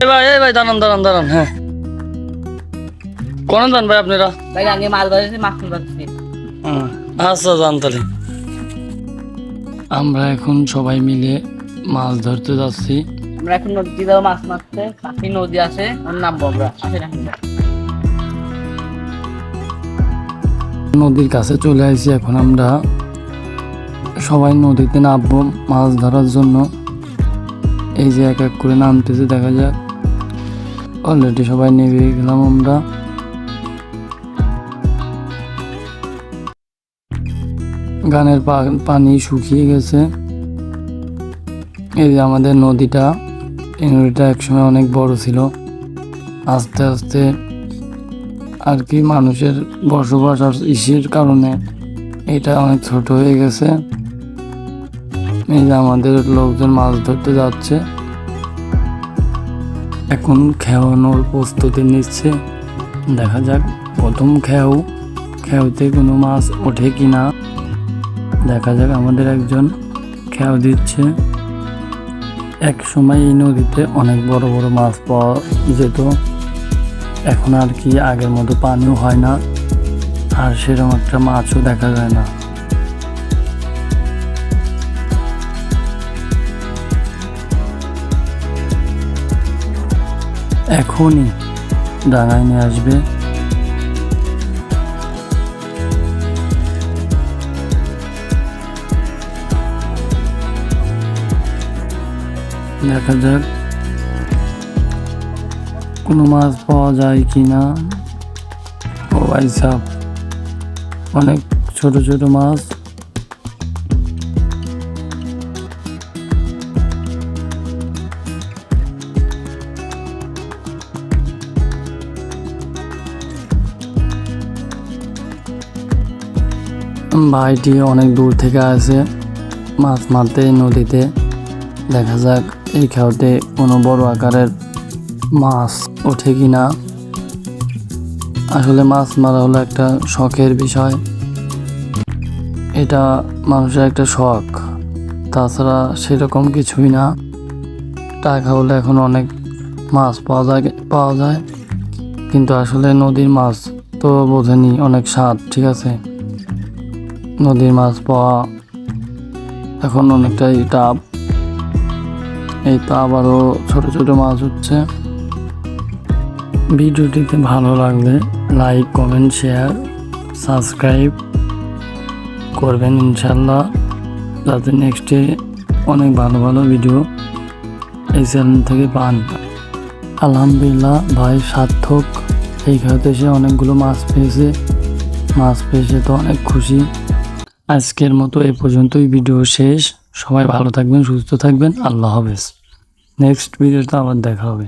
এই ভাই এই ভাই দাঁড়ান দাঁড়ান দাঁড়ান হ্যাঁ। কোন দান ভাই আপনারা? ভাই আগে মাছ ধরেছি মাছ তুলতে আচ্ছা যান তাহলে। আমরা এখন সবাই মিলে মাছ ধরতে যাচ্ছি। আমরা এখন নদী যাব মাছ মারতে পাখি নদী আছে ওর নামবো আমরা নদীর কাছে চলে আসি এখন আমরা সবাই নদীতে নামবো মাছ ধরার জন্য। এই যে এক এক করে নামতেছে দেখা যাক। অলরেডি সবাই নেমে গেলাম আমরা। গানের পানি শুকিয়ে গেছে। এই যে আমাদের নদীটা, এই নদীটা একসময় অনেক বড় ছিল। আস্তে আস্তে আর কি মানুষের বসবাস আর ইসের কারণে এটা অনেক ছোট হয়ে গেছে। এই যে আমাদের লোকজন মাছ ধরতে যাচ্ছে। এখন খেয়ানোর প্রস্তুতি নিচ্ছে। দেখা যাক প্রথম খেয়াও খেয়াতে কোনো মাছ ওঠে কি না দেখা যাক আমাদের একজন খেয়াও দিচ্ছে। এক সময় এই নদীতে অনেক বড় বড় মাছ পাওয়া যেত। এখন আর কি আগের মতো পানিও হয় না, আর সেরকম একটা মাছও দেখা যায় না। এখনই ডাঙায় নিয়ে আসবে। দেখা যাক কোনো মাছ পাওয়া যায় কি না ও ভাই সাপ অনেক ছোট ছোট মাছ। ভাইটি অনেক দূর থেকে আসে। মাছ মারতে নদীতে। দেখা যাক এই খেয়াতে কোনো বড় আকারের মাছ ওঠে কি না আসলে মাছ মারা হলো একটা শখের বিষয়। এটা মানুষের একটা শখ। তাছাড়া সেরকম কিছুই না। টাকা হলে এখন অনেক মাছ পাওয়া যায় পাওয়া যায়। কিন্তু আসলে নদীর মাছ তো বোঝেনি, অনেক স্বাদ, ঠিক আছে? নদীর মাছ পাওয়া এখন অনেকটাই টাপ এই তো আবারও ছোট ছোট মাছ হচ্ছে। ভিডিওটিতে ভালো লাগলে লাইক, কমেন্ট, শেয়ার, সাবস্ক্রাইব করবেন ইনশাল্লাহ যাতে নেক্সটে অনেক ভালো ভালো ভিডিও এই চ্যানেল থেকে পান। আলহামদুলিল্লাহ ভাই সার্থক। এই খেলাতে সে অনেকগুলো মাছ পেয়েছে। মাছ পেয়েছে তো অনেক খুশি। আজকের মতো এ পর্যন্তই ভিডিও শেষ। সবাই ভালো থাকবেন, সুস্থ থাকবেন। আল্লাহ হাফেজ। নেক্সট ভিডিওতে আবার দেখা হবে।